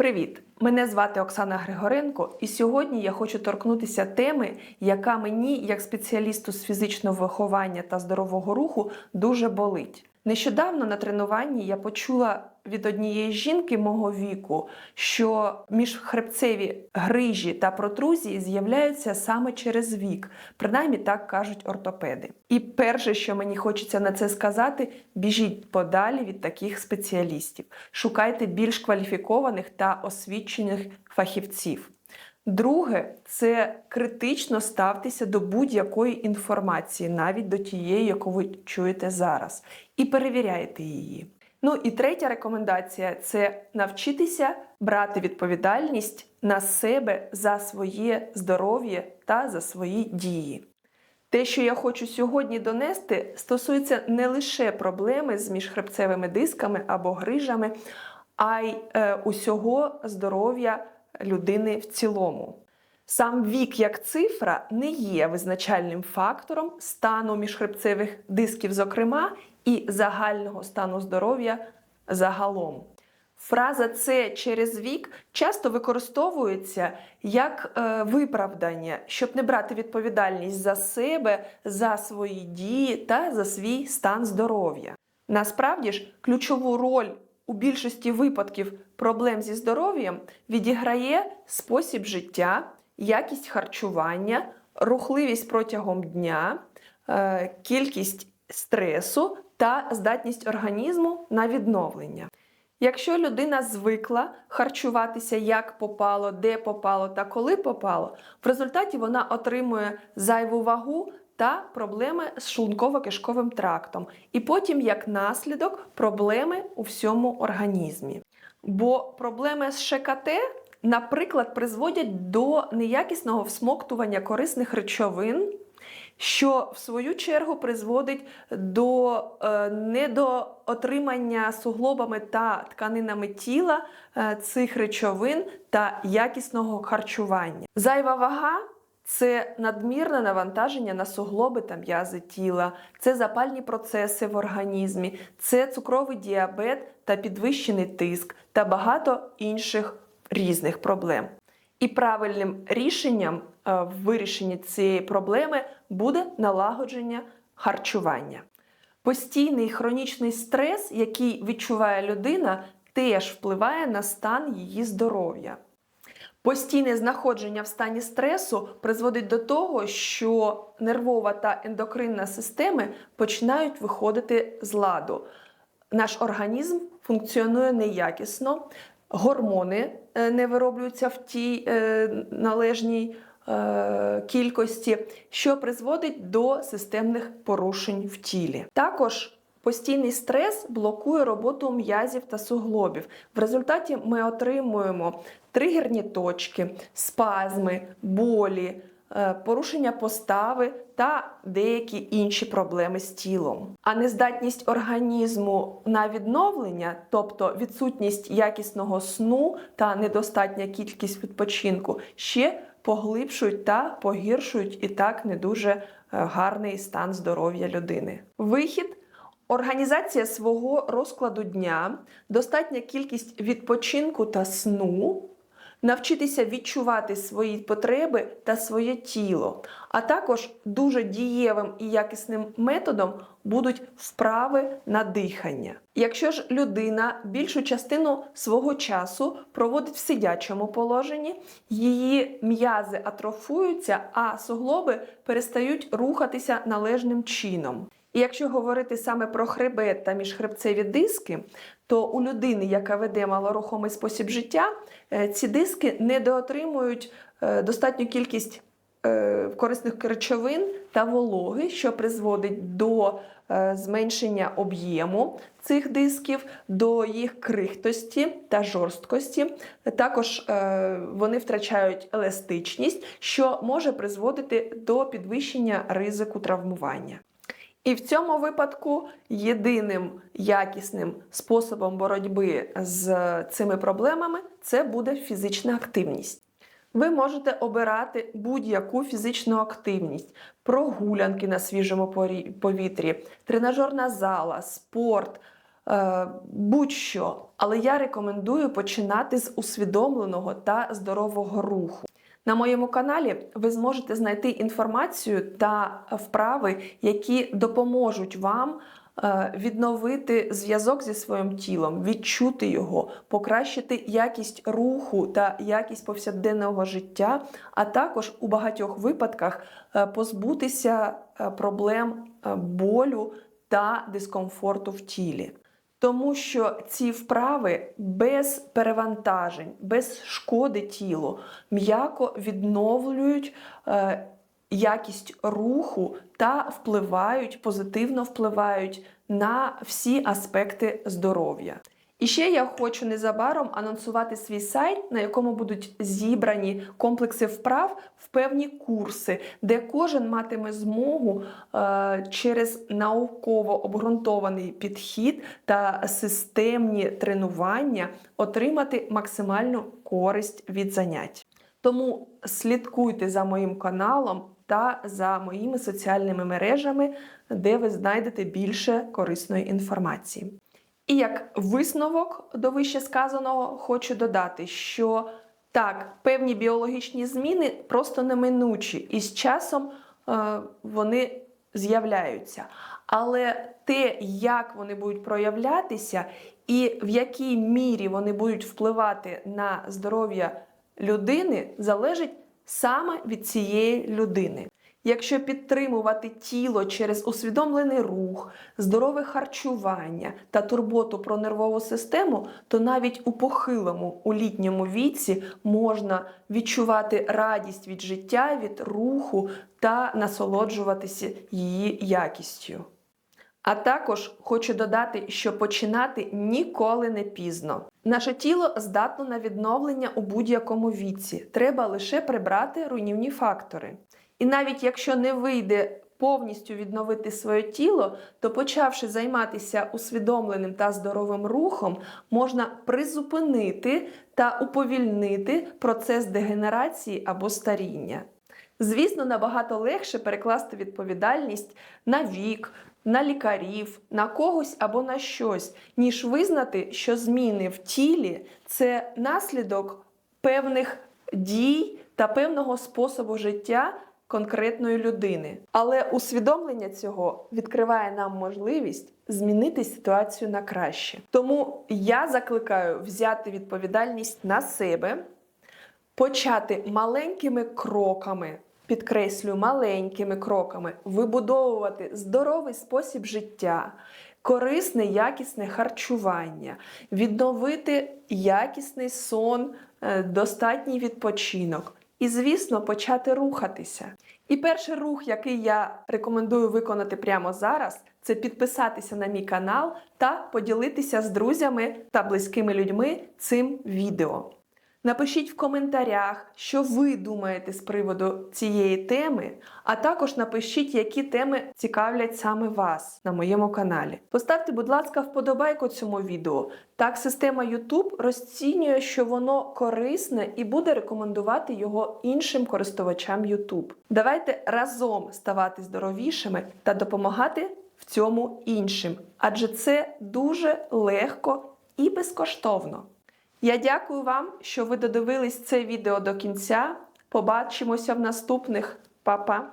Привіт! Мене звати Оксана Григоренко, і сьогодні я хочу торкнутися теми, яка мені, як спеціалісту з фізичного виховання та здорового руху, дуже болить. Нещодавно на тренуванні я почула від однієї жінки мого віку, що міжхребцеві грижі та протрузії з'являються саме через вік, принаймні так кажуть ортопеди. І перше, що мені хочеться на це сказати, біжіть подалі від таких спеціалістів, шукайте більш кваліфікованих та освічених фахівців. Друге, це критично ставтеся до будь-якої інформації, навіть до тієї, яку ви чуєте зараз, і перевіряйте її. Ну і третя рекомендація це навчитися брати відповідальність на себе за своє здоров'я та за свої дії. Те, що я хочу сьогодні донести, стосується не лише проблеми з міжхребцевими дисками або грижами, а й е, усього здоров'я людини в цілому. Сам вік як цифра не є визначальним фактором стану міжхребцевих дисків, зокрема, і загального стану здоров'я загалом. Фраза це через вік часто використовується як е, виправдання, щоб не брати відповідальність за себе, за свої дії та за свій стан здоров'я. Насправді ж, ключову роль у більшості випадків проблем зі здоров'ям відіграє спосіб життя, якість харчування, рухливість протягом дня, е, кількість стресу та здатність організму на відновлення. Якщо людина звикла харчуватися як попало, де попало та коли попало, в результаті вона отримує зайву вагу та проблеми з шлунково-кишковим трактом, і потім, як наслідок, проблеми у всьому організмі. Бо проблеми з ШКТ, наприклад, призводять до неякісного всмоктування корисних речовин, що в свою чергу призводить до е, недоотримання суглобами та тканинами тіла е, цих речовин та якісного харчування. Зайва вага. Це надмірне навантаження на суглоби та м'язи тіла, це запальні процеси в організмі, це цукровий діабет та підвищений тиск та багато інших різних проблем. І правильним рішенням е, в вирішенні цієї проблеми буде налагодження харчування. Постійний хронічний стрес, який відчуває людина, теж впливає на стан її здоров'я. Постійне знаходження в стані стресу призводить до того, що нервова та ендокринна системи починають виходити з ладу. Наш організм функціонує неякісно, гормони е, не вироблюються в тій е, належній е, кількості, що призводить до системних порушень в тілі. Також Постійний стрес блокує роботу м'язів та суглобів. В результаті ми отримуємо тригерні точки, спазми, болі, е, порушення постави та деякі інші проблеми з тілом. А нездатність організму на відновлення, тобто відсутність якісного сну та недостатня кількість відпочинку, ще поглибшують та погіршують і так не дуже е, гарний стан здоров'я людини. Вихід. Організація свого розкладу дня, достатня кількість відпочинку та сну, навчитися відчувати свої потреби та своє тіло, а також дуже дієвим і якісним методом будуть вправи на дихання. Якщо ж людина більшу частину свого часу проводить в сидячому положенні, її м'язи атрофуються, а суглоби перестають рухатися належним чином. І якщо говорити саме про хребет та міжхребцеві диски, то у людини, яка веде малорухомий спосіб життя, е, ці диски недоотримують е, достатню кількість е, корисних речовин та вологи, що призводить до зменшення об'єму цих дисків, до їх крихтості та жорсткості. Також вони втрачають еластичність, що може призводити до підвищення ризику травмування. І в цьому випадку єдиним якісним способом боротьби з цими проблемами це буде фізична активність. Ви можете обирати будь-яку фізичну активність, прогулянки на свіжому повітрі, тренажерна зала, спорт, е, будь-що. Але я рекомендую починати з усвідомленого та здорового руху. На моєму каналі ви зможете знайти інформацію та вправи, які допоможуть вам е, відновити зв'язок зі своїм тілом, відчути його, покращити якість руху та якість повсякденного життя, а також у багатьох випадках е, позбутися е, проблем болю та дискомфорту в тілі. Тому що ці вправи без перевантажень, без шкоди тілу м'яко відновлюють е, якість руху та впливають, позитивно впливають на всі аспекти здоров'я. І ще я хочу незабаром анонсувати свій сайт, на якому будуть зібрані комплекси вправ в певні курси, де кожен матиме змогу е, через науково обґрунтований підхід та системні тренування отримати максимальну користь від занять. Тому слідкуйте за моїм каналом та за моїми соціальними мережами, де ви знайдете більше корисної інформації. І як висновок до вище сказаного, хочу додати, що так, певні біологічні зміни просто неминучі, і з часом е, вони з'являються. Але те, як вони будуть проявлятися, і в якій мірі вони будуть впливати на здоров'я людини, залежить саме від цієї людини. Якщо підтримувати тіло через усвідомлений рух, здорове харчування та турботу про нервову систему, то навіть у похилому у літньому віці можна відчувати радість від життя, від руху та насолоджуватися її якістю. А також хочу додати, що починати ніколи не пізно. Наше тіло здатно на відновлення у будь-якому віці. Треба лише прибрати руйнівні фактори. І навіть якщо не вийде повністю відновити своє тіло, то почавши займатися усвідомленим та здоровим рухом, можна призупинити та уповільнити процес дегенерації або старіння. Звісно, набагато легше перекласти відповідальність на вік, на лікарів, на когось або на щось, ніж визнати, що зміни в тілі це наслідок певних дій та певного способу життя конкретної людини. Але усвідомлення цього відкриває нам можливість змінити ситуацію на краще. Тому я закликаю взяти відповідальність на себе, почати маленькими кроками. Підкреслюю, маленькими кроками вибудовувати здоровий спосіб життя, корисне, якісне харчування, відновити якісний сон, е, достатній відпочинок. І, звісно, почати рухатися. І перший рух, який я рекомендую виконати прямо зараз, це підписатися на мій канал та поділитися з друзями та близькими людьми цим відео. Напишіть в коментарях, що ви думаєте з приводу цієї теми, а також напишіть, які теми цікавлять саме вас на моєму каналі. Поставте, будь ласка, вподобайку цьому відео. Так система YouTube розцінює, що воно корисне і буде рекомендувати його іншим користувачам YouTube. Давайте разом ставати здоровішими та допомагати в цьому іншим, адже це дуже легко і безкоштовно. Я дякую вам, що ви додивились це відео до кінця. Побачимося в наступних. Па-па!